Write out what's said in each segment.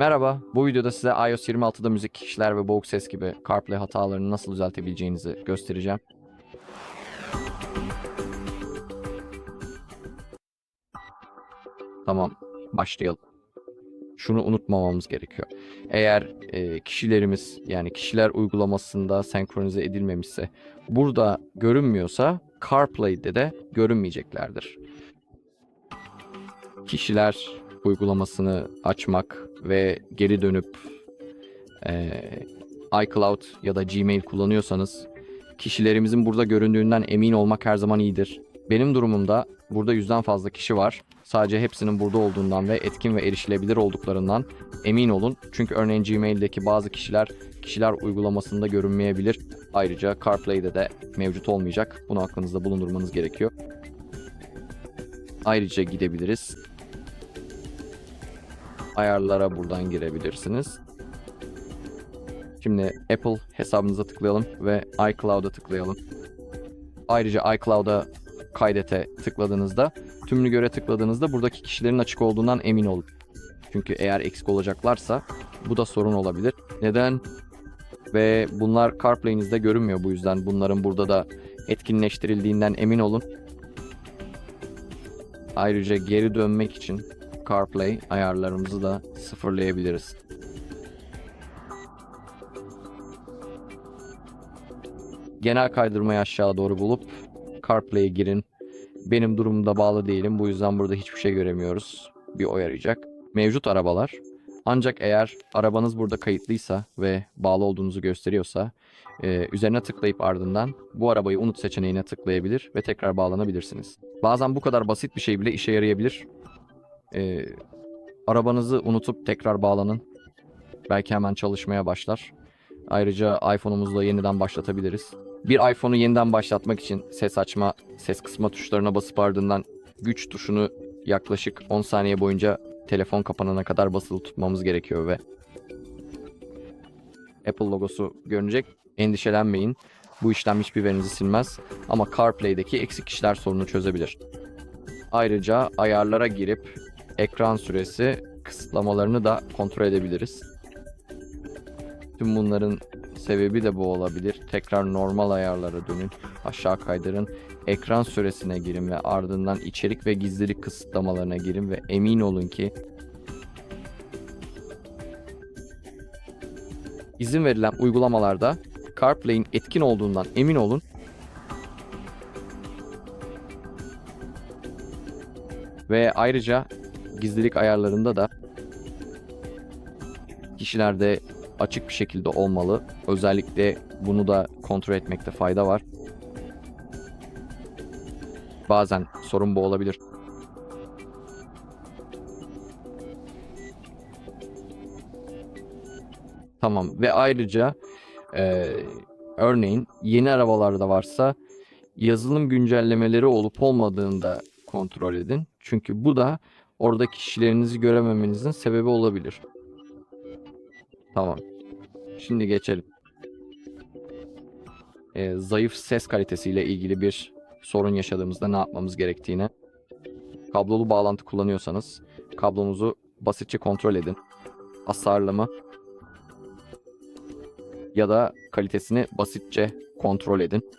Merhaba, bu videoda size iOS 26'da müzik, işler ve boğuk ses gibi CarPlay hatalarını nasıl düzeltebileceğinizi göstereceğim. Tamam, başlayalım. Şunu unutmamamız gerekiyor. Eğer e, kişilerimiz yani kişiler uygulamasında senkronize edilmemişse burada görünmüyorsa CarPlay'de de görünmeyeceklerdir. Kişiler uygulamasını açmak ve geri dönüp eee, iCloud ya da Gmail kullanıyorsanız kişilerimizin burada göründüğünden emin olmak her zaman iyidir. Benim durumumda burada yüzden fazla kişi var. Sadece hepsinin burada olduğundan ve etkin ve erişilebilir olduklarından emin olun. Çünkü örneğin Gmail'deki bazı kişiler kişiler uygulamasında görünmeyebilir. Ayrıca CarPlay'de de mevcut olmayacak. Bunu aklınızda bulundurmanız gerekiyor. Ayrıca gidebiliriz ayarlara buradan girebilirsiniz. Şimdi Apple hesabınıza tıklayalım ve iCloud'a tıklayalım. Ayrıca iCloud'a kaydete tıkladığınızda, tümünü göre tıkladığınızda buradaki kişilerin açık olduğundan emin olun. Çünkü eğer eksik olacaklarsa bu da sorun olabilir. Neden? Ve bunlar CarPlay'inizde görünmüyor bu yüzden bunların burada da etkinleştirildiğinden emin olun. Ayrıca geri dönmek için CarPlay ayarlarımızı da sıfırlayabiliriz. Genel kaydırmayı aşağı doğru bulup CarPlay'e girin. Benim durumumda bağlı değilim. Bu yüzden burada hiçbir şey göremiyoruz. Bir arayacak. Mevcut arabalar. Ancak eğer arabanız burada kayıtlıysa ve bağlı olduğunuzu gösteriyorsa e, üzerine tıklayıp ardından bu arabayı unut seçeneğine tıklayabilir ve tekrar bağlanabilirsiniz. Bazen bu kadar basit bir şey bile işe yarayabilir. Ee, arabanızı unutup tekrar bağlanın. Belki hemen çalışmaya başlar. Ayrıca iPhone'umuzu da yeniden başlatabiliriz. Bir iPhone'u yeniden başlatmak için ses açma, ses kısma tuşlarına basıp ardından güç tuşunu yaklaşık 10 saniye boyunca telefon kapanana kadar basılı tutmamız gerekiyor ve Apple logosu görünecek. Endişelenmeyin. Bu işlem hiçbir verinizi silmez ama CarPlay'deki eksik işler sorunu çözebilir. Ayrıca ayarlara girip ekran süresi kısıtlamalarını da kontrol edebiliriz. Tüm bunların sebebi de bu olabilir. Tekrar normal ayarlara dönün, aşağı kaydırın, ekran süresine girin ve ardından içerik ve gizlilik kısıtlamalarına girin ve emin olun ki izin verilen uygulamalarda CarPlay'in etkin olduğundan emin olun Ve ayrıca gizlilik ayarlarında da kişilerde açık bir şekilde olmalı. Özellikle bunu da kontrol etmekte fayda var. Bazen sorun bu olabilir. Tamam ve ayrıca eee, örneğin yeni arabalarda varsa yazılım güncellemeleri olup olmadığını da kontrol edin. Çünkü bu da orada kişilerinizi görememenizin sebebi olabilir. Tamam. Şimdi geçelim. Ee, zayıf ses kalitesiyle ilgili bir sorun yaşadığımızda ne yapmamız gerektiğine. Kablolu bağlantı kullanıyorsanız kablonuzu basitçe kontrol edin. Hasarlı mı? Ya da kalitesini basitçe kontrol edin.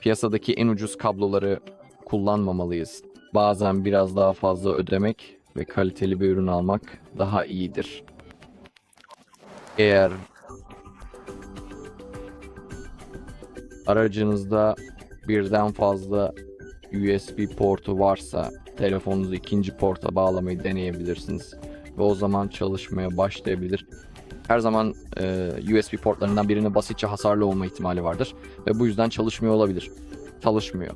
Piyasadaki en ucuz kabloları kullanmamalıyız bazen biraz daha fazla ödemek ve kaliteli bir ürün almak daha iyidir. Eğer aracınızda birden fazla USB portu varsa telefonunuzu ikinci porta bağlamayı deneyebilirsiniz ve o zaman çalışmaya başlayabilir. Her zaman e, USB portlarından birinin basitçe hasarlı olma ihtimali vardır ve bu yüzden çalışmıyor olabilir. Çalışmıyor.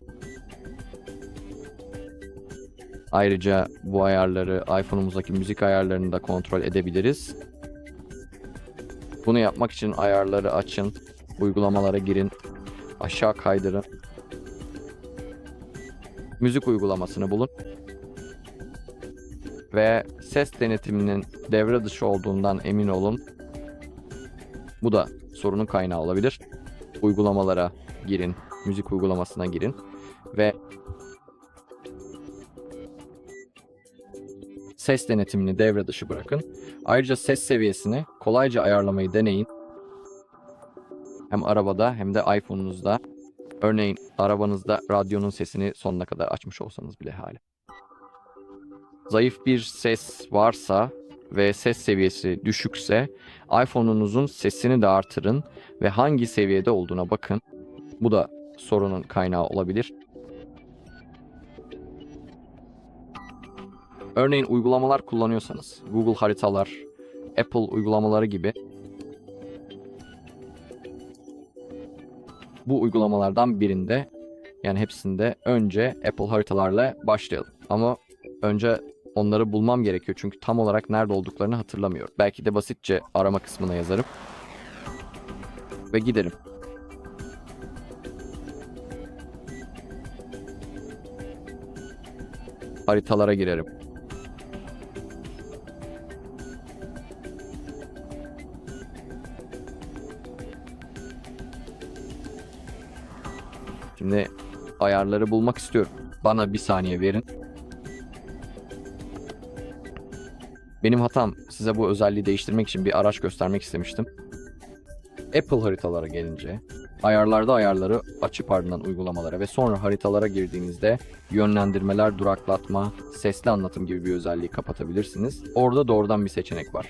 Ayrıca bu ayarları iPhone'umuzdaki müzik ayarlarını da kontrol edebiliriz. Bunu yapmak için ayarları açın, uygulamalara girin, aşağı kaydırın. Müzik uygulamasını bulun. Ve ses denetiminin devre dışı olduğundan emin olun. Bu da sorunun kaynağı olabilir. Uygulamalara girin, müzik uygulamasına girin ve ses denetimini devre dışı bırakın. Ayrıca ses seviyesini kolayca ayarlamayı deneyin. Hem arabada hem de iPhone'unuzda. Örneğin arabanızda radyonun sesini sonuna kadar açmış olsanız bile hali. Zayıf bir ses varsa ve ses seviyesi düşükse iPhone'unuzun sesini de artırın ve hangi seviyede olduğuna bakın. Bu da sorunun kaynağı olabilir. Örneğin uygulamalar kullanıyorsanız, Google haritalar, Apple uygulamaları gibi bu uygulamalardan birinde yani hepsinde önce Apple haritalarla başlayalım. Ama önce onları bulmam gerekiyor çünkü tam olarak nerede olduklarını hatırlamıyorum. Belki de basitçe arama kısmına yazarım ve giderim. Haritalara girerim. Şimdi ayarları bulmak istiyorum. Bana bir saniye verin. Benim hatam size bu özelliği değiştirmek için bir araç göstermek istemiştim. Apple haritalara gelince ayarlarda ayarları açıp ardından uygulamalara ve sonra haritalara girdiğinizde yönlendirmeler, duraklatma, sesli anlatım gibi bir özelliği kapatabilirsiniz. Orada doğrudan bir seçenek var.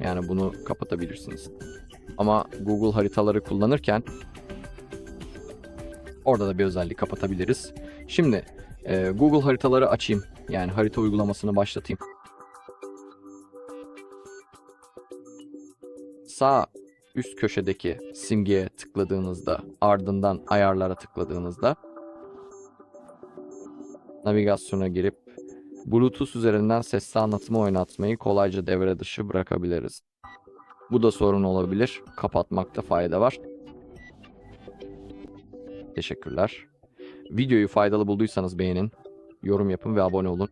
Yani bunu kapatabilirsiniz. Ama Google haritaları kullanırken Orada da bir özellik kapatabiliriz. Şimdi e, Google haritaları açayım. Yani harita uygulamasını başlatayım. Sağ üst köşedeki simgeye tıkladığınızda ardından ayarlara tıkladığınızda navigasyona girip Bluetooth üzerinden sesli anlatımı oynatmayı kolayca devre dışı bırakabiliriz. Bu da sorun olabilir. Kapatmakta fayda var. Teşekkürler. Videoyu faydalı bulduysanız beğenin, yorum yapın ve abone olun.